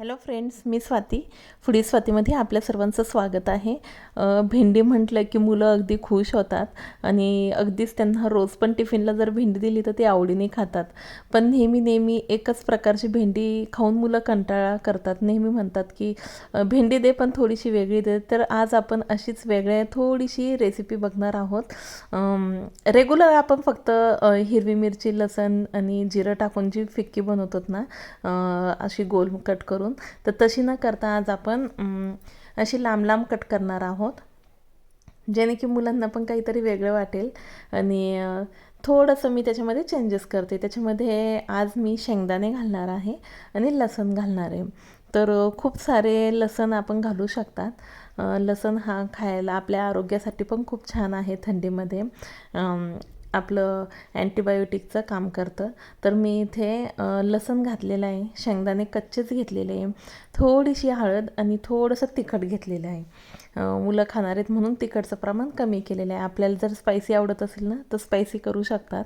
Hello friends मी Swati. Foodie स्वातीमध्ये आपल्या सर्वांचं स्वागत आहे. भेंडी म्हटलं की मुलं अगदी खुश होतात आणि अगदीच त्यांना रोज पण टिफिनला जर भेंडी दिली तर ते आवडीने खातात. पण नेहमी नेहमी एकच प्रकारची भेंडी खाऊन मुलं कंटाळा करतात. नेहमी म्हणतात की भेंडी दे पण थोडीशी वेगळी दे. तर आज आपण अशीच वेगळ्या थोडीशी रेसिपी बघणार आहोत. रेग्युलर आपण फक्त हिरवी मिरची लसण आणि जिरं टाकून जी फिक्की बनवतो ना अशी गोल कट करून तर तशी न करता आज आपण अशी लांब लांब कट करणार आहोत. जेणे की मुलांना पण काहीतरी वेगळं वाटेल. आणि थोडंसं मी त्याच्यामध्ये चेंजेस करते. त्याच्यामध्ये आज मी शेंगदाणे घालणार आहे आणि लसण घालणार आहे. तर खूप सारे लसण आपण घालू शकतात. लसण हा खायला आपल्या आरोग्यासाठी पण खूप छान आहे थंडीमध्ये. आपलं अँटीबायोटिकचं काम करतं. तर मी इथे लसण घातलेलं आहे शेंगदाणे कच्चेच घेतलेले आहे थोडीशी हळद आणि थोडंसं तिखट घेतलेलं आहे. मुलं खाणार आहेत म्हणून तिखटचं प्रमाण कमी केलेलं आहे. आपल्याला जर स्पायसी आवडत असेल ना तर स्पायसी करू शकतात.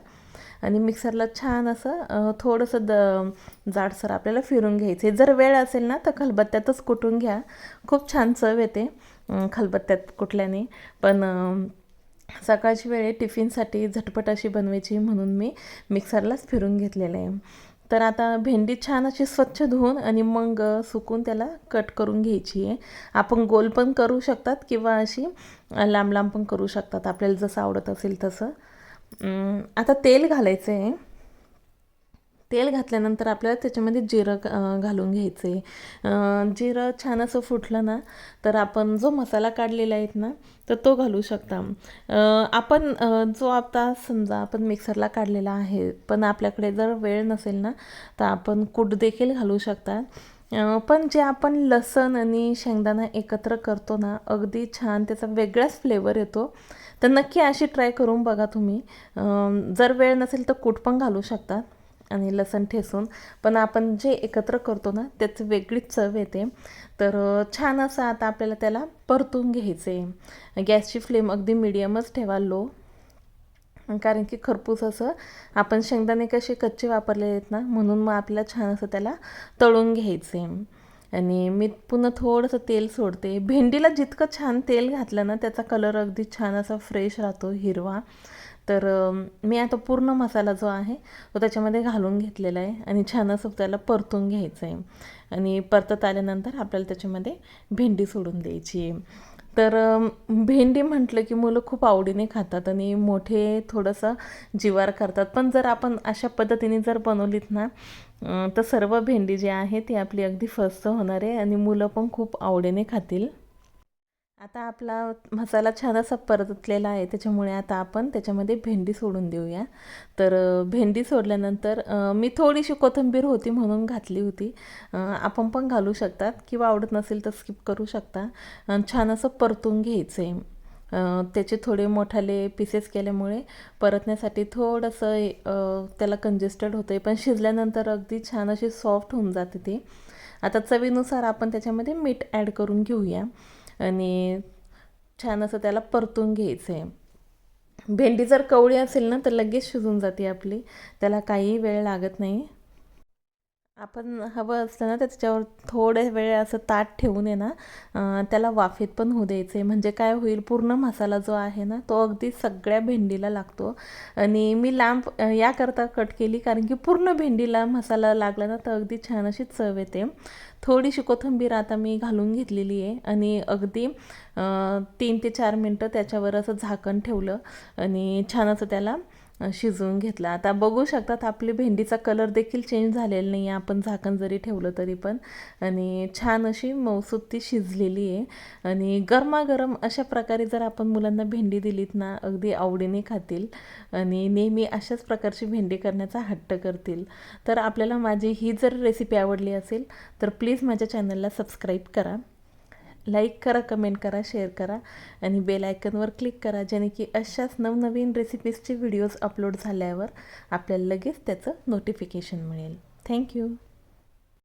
आणि मिक्सरला छान असं थोडंसं द जाडसर आपल्याला फिरून घ्यायचं आहे. जर वेळ असेल ना तर खलबत्त्यातच कुटून घ्या. खूप छान चव येते खलबत्त्यात कुटल्याने पण सकाळची वेळ टिफिनसाठी झटपट अशी बनवायची म्हणून मी मिक्सरलाच फिरून घेतलेलं आहे. तर आता भेंडी छान अशी स्वच्छ धुवून आणि मग सुकून त्याला कट करून घ्यायची आहे. आपण गोल पण करू शकतात किंवा अशी लांब लांब पण करू शकतात. आपल्याला जसं आवडत असेल तसं. आता तेल घालायचं आहे. तेल घातल्यानंतर आपल्याला त्याच्यामध्ये जिरं घालून घ्यायचं. आहे जिरं छान असं फुटलं ना तर आपण जो मसाला काढलेला आहे ना तर तो घालू शकता. आपण जो आता समजा आपण मिक्सरला काढलेला आहे पण आपल्याकडे जर वेळ नसेल ना तर आपण कूट देखील घालू शकता. पण जे आपण लसण आणि शेंगदाणा एकत्र करतो ना अगदी छान त्याचा वेगळाच फ्लेवर येतो. तर नक्की अशी ट्राय करून बघा तुम्ही. जर वेळ नसेल तर कूट पण घालू शकता. आणि लसण ठेसून. पण आपण जे एकत्र करतो ना त्याची वेगळीच चव येते. तर छान असं आता आपल्याला त्याला परतून घ्यायचं. आहे गॅसची फ्लेम अगदी मिडियमच ठेवा लो कारण की खरपूस असं आपण शेंगदाणे कसे कच्चे वापरले आहेत ना म्हणून मग आपल्याला छान असं त्याला तळून घ्यायचं. आहे आणि मी पुन्हा थोडंसं तेल सोडते. भेंडीला जितकं छान तेल घातलं ना त्याचा कलर अगदी छान असा फ्रेश राहतो हिरवा. तर मी आता पूर्ण मसाला जो आहे तो त्याच्यामध्ये घालून घेतलेला आहे आणि छान असं त्याला परतून घ्यायचं आहे आणि परतत आल्यानंतर आपल्याला त्याच्यामध्ये भेंडी सोडून द्यायची आहे. तर भेंडी म्हटलं की मुलं खूप आवडीने खातात आणि मोठे थोडंसं जिवार करतात. पण जर आपण अशा पद्धतीने जर बनवलीत ना तर सर्व भेंडी जी आहे ती आपली अगदी फस्त होणार आहे आणि मुलं पण खूप आवडीने खातील. आता आपला मसाला छान असा परतलेला आहे. त्याच्यामुळे आता आपण त्याच्यामध्ये भेंडी सोडून देऊया. तर भेंडी सोडल्यानंतर मी थोडीशी कोथिंबीर होती म्हणून घातली होती. आपण पण घालू शकतात किंवा आवडत नसेल तर स्किप करू शकता. छान असं परतून घ्यायचं आहे त्याचे थोडे मोठाले पीसेस केल्यामुळे परतण्यासाठी थोडंसं त्याला कंजेस्टेड होतं आहे पण शिजल्यानंतर अगदी छान अशी सॉफ्ट होऊन जाते ती. आता चवीनुसार आपण त्याच्यामध्ये मीठ ॲड करून घेऊया. आणि छान असं त्याला परतून घ्यायचं आहे भेंडी जर कवळी असेल ना तर लगेच शिजून जाते आपली. त्याला काही वेळ लागत नाही. आपण हवं असतं ना त्याच्यावर थोडे वेळ असं ताट ठेवून आहे ना त्याला वाफेत पण होऊ द्यायचं आहे म्हणजे काय होईल पूर्ण मसाला जो आहे ना तो अगदी सगळ्या भेंडीला लागतो. आणि मी लांब याकरता कट केली कारण की पूर्ण भेंडीला मसाला लागला ना तर अगदी छान अशी चव येते. थोडीशी कोथिंबीर आता मी घालून घेतलेली आहे. आणि अगदी तीन ते चार मिनटं त्याच्यावर असं झाकण ठेवलं. आणि छान असं त्याला शिजवून घेतला. आता बघू शकतात आपली भेंडीचा कलर देखील चेंज झालेला नाही आहे आपण झाकण जरी ठेवलं तरी पण. आणि छान अशी मौसूद ती शिजलेली आहे. आणि गरमागरम अशा प्रकारे जर आपण मुलांना भेंडी दिलीत ना अगदी आवडीने खातील. आणि नेहमी अशाच प्रकारची भेंडी करण्याचा हट्ट करतील. तर आपल्याला माझी ही जर रेसिपी आवडली असेल तर प्लीज माझ्या चॅनलला सबस्क्राईब करा. लाईक करा कमेंट करा शेअर करा आणि बेल आयकनवर क्लिक करा जेणे की अशाच नवनवीन रेसिपीजचे व्हिडिओज अपलोड झाल्यावर आपल्याला लगेच त्याचं नोटिफिकेशन मिळेल. थँक्यू